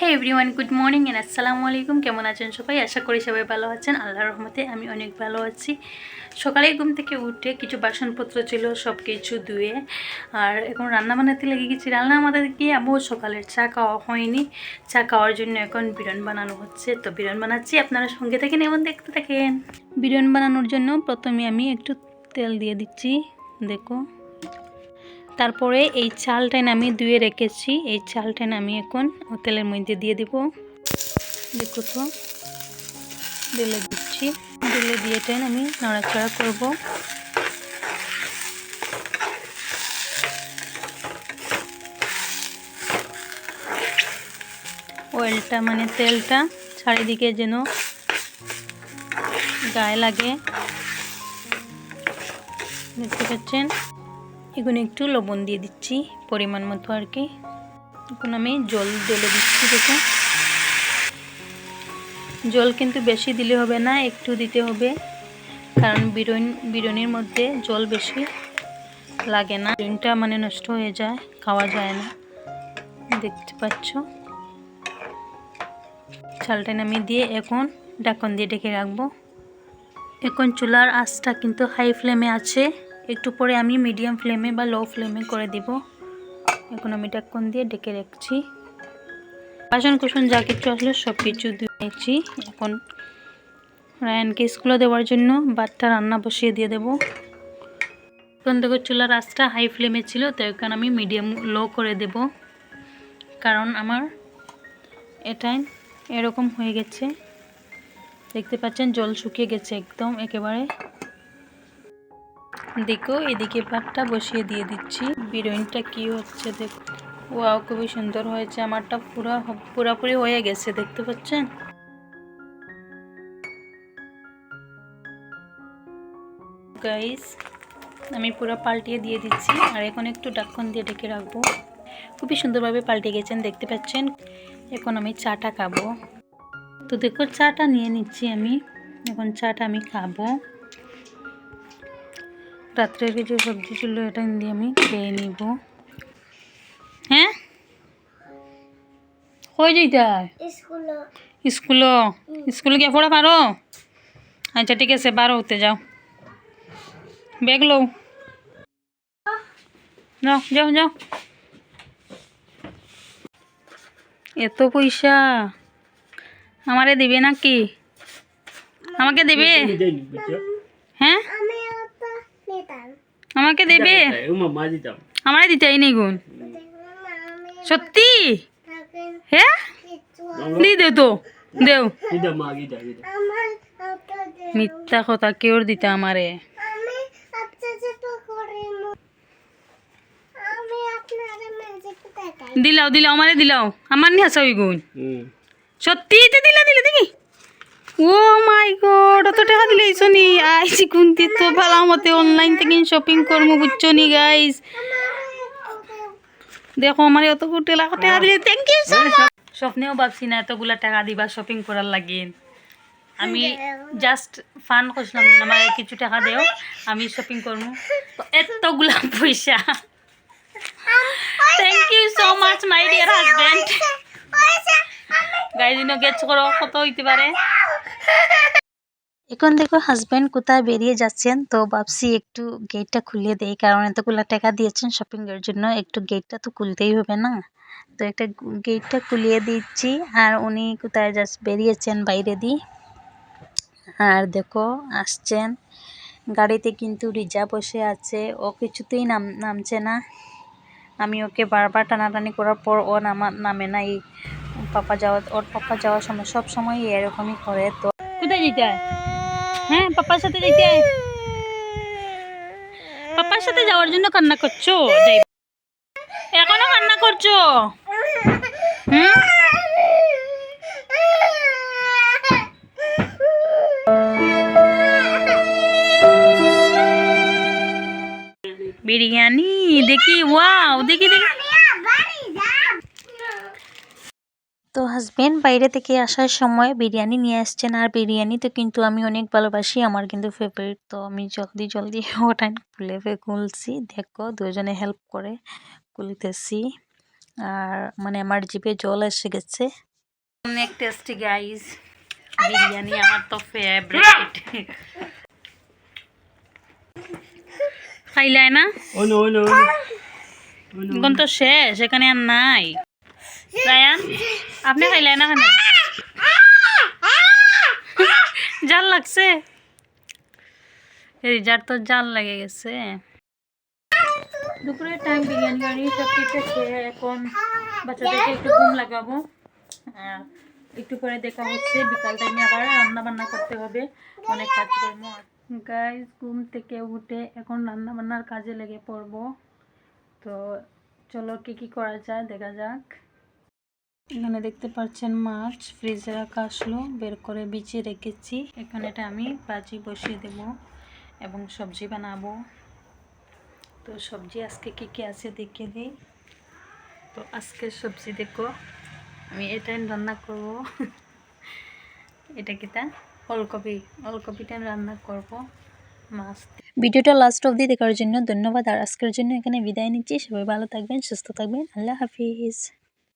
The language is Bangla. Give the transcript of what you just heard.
Hey everyone good morning and আসসালামু আলাইকুম কেমন আছেন সবাই? আশা করি সবাই ভালো আছেন। আল্লাহর রহমতে আমি অনেক ভালো আছি। সকালে ঘুম থেকে উঠে কিছু বাসনপত্র ছিল সব কিছু ধুয়ে। আর এখন রান্না বানাতে লেগে গেছি। রান্না আমাদের গিয়ে আবু সকালের চা খাওয়া হয়নি। চা খাওয়ার জন্য এখন বিরিয়ানি বানানো হচ্ছে। তো বিরিয়ানি বানাচ্ছি। আপনারা সঙ্গে থাকেন এবং দেখতে থাকেন। বিরিয়ানি বানানোর জন্য প্রথমে আমি একটু তেল দিয়ে দিচ্ছি। দেখো তারপরে এই চালটাই আমি ধুয়ে রেখেছি। এই চালটাই আমি এখন তেলের মধ্যে দিয়ে দিব। দেখো তো দিলে দিচ্ছি। দিলে দিয়ে টেন আমি নড়াচড়া করব। অয়েলটা মানে তেলটা চারিদিকে যেন গায়ে লাগে। দেখতে পাচ্ছেন? এখন একটু লবণ দিয়ে দিচ্ছি পরিমাণ মতো আর কি। এখন আমি জল ঢেলে দিচ্ছি দেখো। জল কিন্তু বেশি দিলে হবে না, একটু দিতে হবে। কারণ বিরিয়ানি বিরিয়ানির মধ্যে জল বেশি লাগে না। বিরিয়ানিটা মানে নষ্ট হয়ে যায়, খাওয়া যায় না। দেখতে পাচ্ছ? চালটা আমি দিয়ে এখন ডাকন দিয়ে ডেকে রাখব। এখন চুলার আঁচটা কিন্তু হাই ফ্লেমে আছে। একটু পরে আমি মিডিয়াম ফ্লেমে বা লো ফ্লেমে করে দিব। এখন আমি ডাক্কন দিয়ে ডেকে রাখছি? বাসন কুসন যা কিছু আসলে সব কিছু দিয়েছি এখন রায়ানকে স্কুলে দেওয়ার জন্য বাটটা রান্না বসিয়ে দিয়ে দেব। এখন দেখো চুলার আঁচটা হাই ফ্লেমে ছিল, তো এখন আমি মিডিয়াম লো করে দেব। কারণ আমার এটাই এরকম হয়ে গেছে। দেখতে পাচ্ছেন জল শুকিয়ে গেছে একদম একেবারে। দেখো, এদিকে ভাতটা বসিয়ে দিয়ে দিচ্ছি। বিরিয়ানিটা কি হচ্ছে দেখো, ওয়াও, খুবই সুন্দর হয়েছে, আমারটা পুরো পুরাপুরি হয়ে গেছে, দেখতে পাচ্ছেন? গাইস আমি পুরো পাল্টিয়ে দিয়ে দিচ্ছি, আর এখন একটু ডাক্কন দিয়ে ডেকে রাখব। খুবই সুন্দরভাবে পাল্টে গেছেন, দেখতে পাচ্ছেন? এখন আমি চাটা খাব। তো দেখো, চাটা নিয়ে নিচ্ছি আমি। এখন চাটা আমি খাব। রাত্রের কিছু সবজি ছিল এটা দিয়ে আমি খেয়ে নিব। হ্যাঁ? কই যাইতা স্কুলও। স্কুলে গিয়ে পড়া পারো? আচ্ছা ঠিক আছে বারো হতে যাও। ব্যাগ লো যাও যাও যাও। এত পয়সা। আমারে দিবে নাকি? আমাকে দেবে হ্যাঁ আমাকে দেবে? আমারে দিতেই নেই গুণ। সত্যি? হ্যাঁ দি দেও তো দেও। মিথ্যা কথা কেউ দিতে আমারে? দিলাও দিলাও আমারে দিলাও। আমার নি হাসা গুণ। সত্যি? দিলা দিলে দেখি। ও মাই গড অত টাকা দিলে নি আইছি কুন্তি তো ভালো মতে অনলাইন থেকে শপিং করব বুঝছ নি গাইস দেখো আমার অত টাকা টাকা দিলে থ্যাংক ইউ সো মাচ স্বপ্নেও ভাবছি না এতগুলা টাকা দিবা শপিং করার লাগে আমি জাস্ট ফান করছিলাম যে আমার কিছু টাকা দেও আমি শপিং করব এতগুলা পয়সা thank you so much my dear husband গাইদিনও গেছ করো কত হইতে পারে এখন দেখো হাজব্যান্ড কোথায় বেরিয়ে যাচ্ছেন? তো ভাবছি একটু গেটটা খুলে দেই। কারণ এতগুলো টাকা দিয়েছেন শপিং এর জন্য, একটু গেটটা তো খুলতেই হবে না? তো একটা গেটটা খুলিয়ে দিচ্ছি। আর উনি কোথায় জাস্ট বেরিয়েছেন বাইরে দি আর দেখো, আসছেন। গাড়িতে কিন্তু রিজা বসে আছে। ও কিছুতেই নাম, নামছে না। আমি ওকে বারবার টানাটানি করার পর ও নামা, নামে না। এই পাপা যাওয়া, ওর পাপা যাওয়ার সময় সব সময় এরকমই করে। তো কোথায় যেতে হয়। হ্যাঁ পাপার সাথে যেতে হয়। পাপার সাথে যাওয়ার জন্য কান্না করছ? এখনও কান্না করছ? হুম? বিরিয়ানি, দেখি, ওয়াও, দেখি দেখি। তো হাজবেন্ড বাইরে থেকে আসার সময় বিরিয়ানি নিয়ে আসছেন। আর বিরিয়ানি তো কিন্তু আমি অনেক ভালোবাসি আমার কিন্তু ফেভারিট তো আমি জলদি জলদি ওটা খুলে খুলছি। দেখো দুজনে হেল্প করে খুলতেছি। আর মানে আমার জিভে জল এসে গেছে। অনেক টেস্টি গাইস বিরিয়ানি আমার তো ফেভারিট খাইলাই না? তো শেষ এখানে আর নাই। রায়ান আপনি খাইলেন না কেন জাল লাগছে এই যার তো জাল লেগে গেছে দুপুরের টাইম বিরিয়ানি বাড়ি সব কিছু খেয়ে এখন বাচ্চাদেরকে একটু ঘুম লাগাবো একটু পরে দেখা হচ্ছে বিকাল টাইমে আবার রান্না বান্না করতে হবে অনেক কাজকর্ম গাইজ ঘুম থেকে উঠে এখন রান্না বান্নার কাজে লেগে পড়ব তো চলো কি কি করা যায় দেখা যাক এখানে দেখতে পাচ্ছেন মাছ ফ্রিজে রাখা আসলো বের করে বিছিয়ে রেখেছি। এখানে এটা আমি ভাজি বসিয়ে দেব এবং সবজি বানাবো। তো সবজি আজকে কি কি আছে দেখিয়ে দিই। তো আজকে সবজি দেখো, আমি এটাই রান্না করব। এটা কিটা ওলকপি, ওলকপিটা আমি রান্না করব। মাছ ভিডিওটা লাস্ট অবধি দেখার জন্য ধন্যবাদ। আর আজকের জন্য এখানে বিদায় নিচ্ছি। সবাই ভালো থাকবেন, সুস্থ থাকবেন। আল্লাহ হাফিজ।